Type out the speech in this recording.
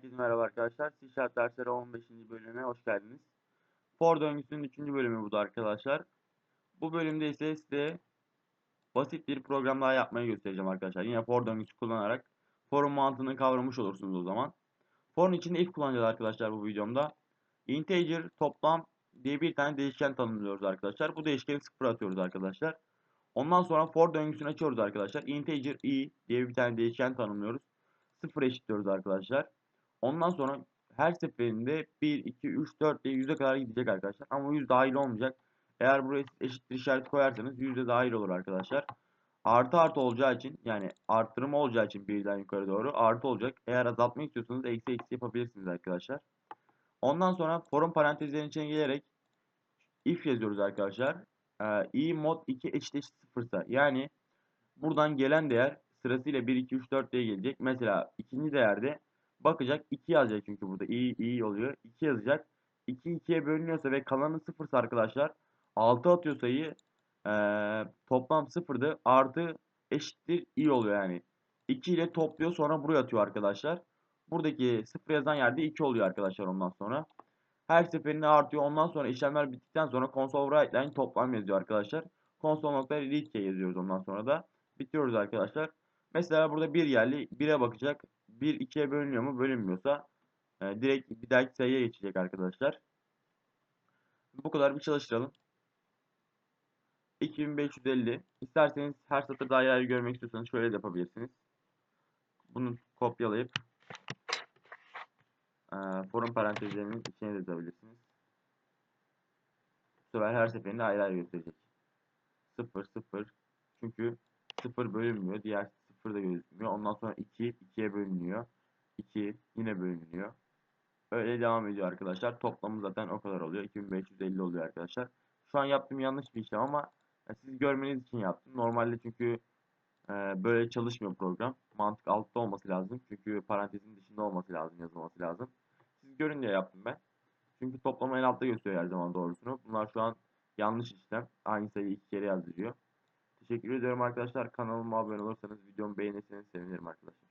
Herkese merhaba arkadaşlar. C Sharp dersleri 15. bölüme hoş geldiniz. For döngüsünün 3. bölümü bu da arkadaşlar. Bu bölümde ise size basit bir program daha yapmayı göstereceğim arkadaşlar. Yine for döngüsü kullanarak for'un mantığını kavramış olursunuz o zaman. For'un içinde if kullanacağız arkadaşlar bu videomda. Integer toplam diye bir tane değişken tanımlıyoruz arkadaşlar. Bu değişkeni sıfır atıyoruz arkadaşlar. Ondan sonra for döngüsünü açıyoruz arkadaşlar. Integer i diye bir tane değişken tanımlıyoruz. Sıfır eşitliyoruz arkadaşlar. Ondan sonra her seferinde 1, 2, 3, 4 diye 100'e kadar gidecek arkadaşlar. Ama 100 dahil olmayacak. Eğer buraya eşittir işareti koyarsanız 100'e dahil olur arkadaşlar. Artı artı olacağı için yani artırma olacağı için birden yukarı doğru artı olacak. Eğer azaltmak istiyorsanız eksi eksi yapabilirsiniz arkadaşlar. Ondan sonra forum parantezlerin içine gelerek if yazıyoruz arkadaşlar. Ee, i mod 2 eşit eşit sıfırsa yani buradan gelen değer sırasıyla 1, 2, 3, 4 diye gelecek. Mesela ikinci değerde bakacak 2 yazacak çünkü burada iyi iyi oluyor. 2 yazacak. 2 2'ye bölünüyorsa ve kalanı 0 arkadaşlar 6 atıyor sayı ee, toplam 0'dı artı eşittir i oluyor yani. 2 ile topluyor sonra buraya atıyor arkadaşlar. Buradaki 0 yazan yerde 2 oluyor arkadaşlar ondan sonra. Her seferinde artıyor. Ondan sonra işlemler bittikten sonra console write line toplam yazıyor arkadaşlar. Console.read yazıyoruz ondan sonra da. Bitiyoruz arkadaşlar. Mesela burada 1 yerli 1'e bakacak. 1 2'ye bölünüyor mu? Bölünmüyorsa e, direkt bir dahaki sayıya geçecek arkadaşlar. Bu kadar bir çalıştıralım. 2550. İsterseniz her satırda ayrı görmek istiyorsanız şöyle de yapabilirsiniz. Bunu kopyalayıp e, forum parantezlerinin içine de yazabilirsiniz. Bu her seferinde ayrı ayrı gösterecek. 0 0 çünkü 0 bölünmüyor. Diğer 0 da gözükmüyor. Ondan sonra 2 2'ye bölünüyor. 2 yine bölünüyor. Öyle devam ediyor arkadaşlar. Toplamı zaten o kadar oluyor. 2550 oluyor arkadaşlar. Şu an yaptığım yanlış bir işlem ama siz görmeniz için yaptım. Normalde çünkü e, böyle çalışmıyor program. Mantık altta olması lazım. Çünkü parantezin dışında olması lazım, yazılması lazım. Siz görün diye yaptım ben. Çünkü toplama en altta gösteriyor her zaman doğrusunu. Bunlar şu an yanlış işlem. Aynı sayıyı iki kere yazdırıyor. Teşekkür ediyorum arkadaşlar. Kanalıma abone olursanız videomu beğenirseniz sevinirim arkadaşlar.